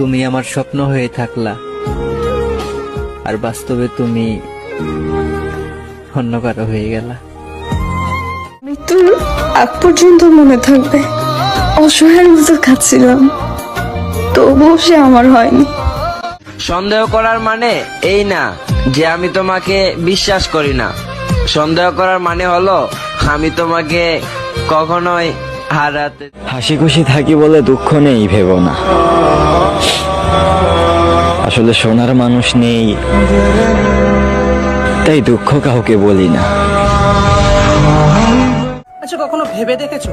তুমি আমার স্বপ্ন হয়ে থাকলা। আর বাস্তবে তুমি অন্য কারও হয়ে গেলা। মৃত্যুর আগ পর্যন্ত মনে থাকবে। অসহায়ের মতো খাচ্ছিলাম তবুও সে আমার হয়নি। সন্দেহ করার মানে এই না যে আমি তোমাকে বিশ্বাস করি না। সন্দেহ করার মানে হলো আমি তোমাকে কখনোই হারাতে হাসি খুশি থাকি বলে দুঃখ নেই ভেবো না। আসলে সোনার মানুষ নেই তাই দুঃখ কাউকে বলি না। আচ্ছা কখনো ভেবে দেখেছ?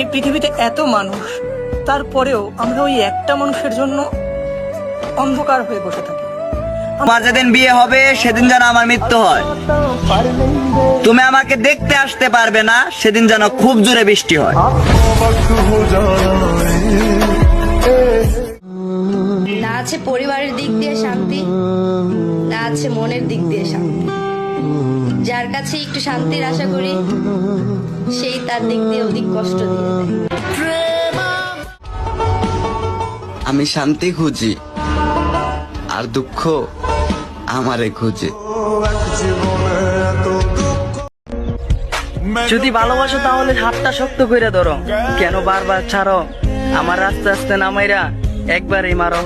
এই পৃথিবীতে এত মানুষ তারপরেও আমরা ওই একটা মানুষের জন্য অন্ধকার হয়ে বসে থাকি। আমার যেদিন বিয়ে হবে সেদিন যেন আমার মৃত্যু হয়। তুমি আমাকে দেখতে আসতে পারবে না সেদিন যেন খুব জোরে বৃষ্টি হয়। আছে পরিবারের দিক দিয়ে শান্তি না আছে মনের দিক দিয়ে শান্তি। যার কাছে একটু শান্তির আশা করি সেই তার দিক দিয়ে অধিক কষ্ট দিয়ে আমি শান্তি খুঁজি আর দুঃখ আমারে খুঁজে। যদি ভালোবাসো তাহলে হাতটা শক্ত করে ধরো। কেন বারবার ছাড়ো? আমার আস্তে আস্তে নামাইরা একবারই মারো।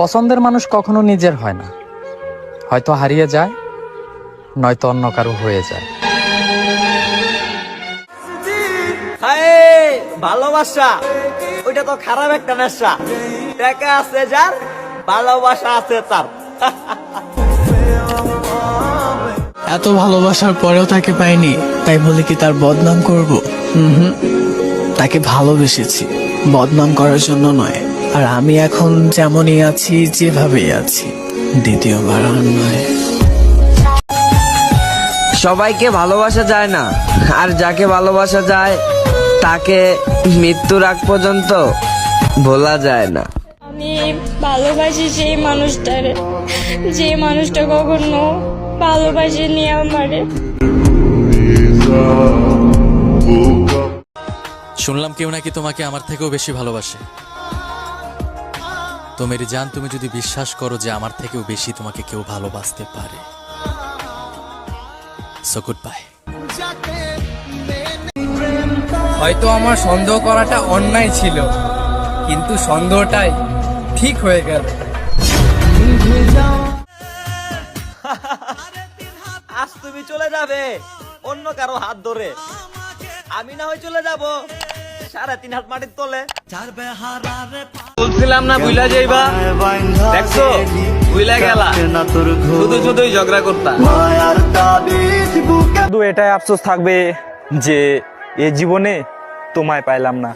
পছন্দের মানুষ কখনো নিজের হয় না। হয়তো হারিয়ে যায় নয়তো অন্য কারও হয়ে যায়। ভালোবাসা ওইটা তো খারাপ একটা নেশা। টাকা আছে যার ভালোবাসা আছে তার। এত ভালোবাসার পরেও তাকে পাইনি তাই বলে কি তার বদনাম করব? হুম তাকে ভালোবেসেছি। বদনাম করার জন্য নয়। আর আমি এখন যেমনই আছি যেভাবেই আছি দ্বিতীয়বার আর নয়। সবাইকে ভালোবাসা যায় না। আর যাকে ভালোবাসা যায় তাকে মৃত্যুর আগ পর্যন্ত ভোলা যায় না। আমি ভালোবাসি সেই মানুষটারে যে মানুষটা কখনো ভালোবাসেনি আমারে। শুনলাম কেউ নাকি তোমাকে আমার থেকেও বেশি ভালোবাসে। তো মেরি জান তুমি যদি বিশ্বাস করো যে আমার থেকেও বেশি তোমাকে কেউ ভালোবাসতে পারে। সো গুড বাই হয়তো আমার সন্দেহ করাটা অন্যায় ছিল কিন্তু সন্দেহটাই ঠিক হয়ে গেল। আজ তুমি চলে যাবে অন্য কারও হাত ধরে। আমি না হয় চলে যাব। সাড়ে তিন হাত মাটির তলে। বলছিলাম না বুইলা যাইবা? দেখছ? বুইলা গেলা। শুধু শুধুই ঝগড়া করতা। শুধু এটাই আফসোস থাকবে যে এ জীবনে তোমায় পাইলাম না।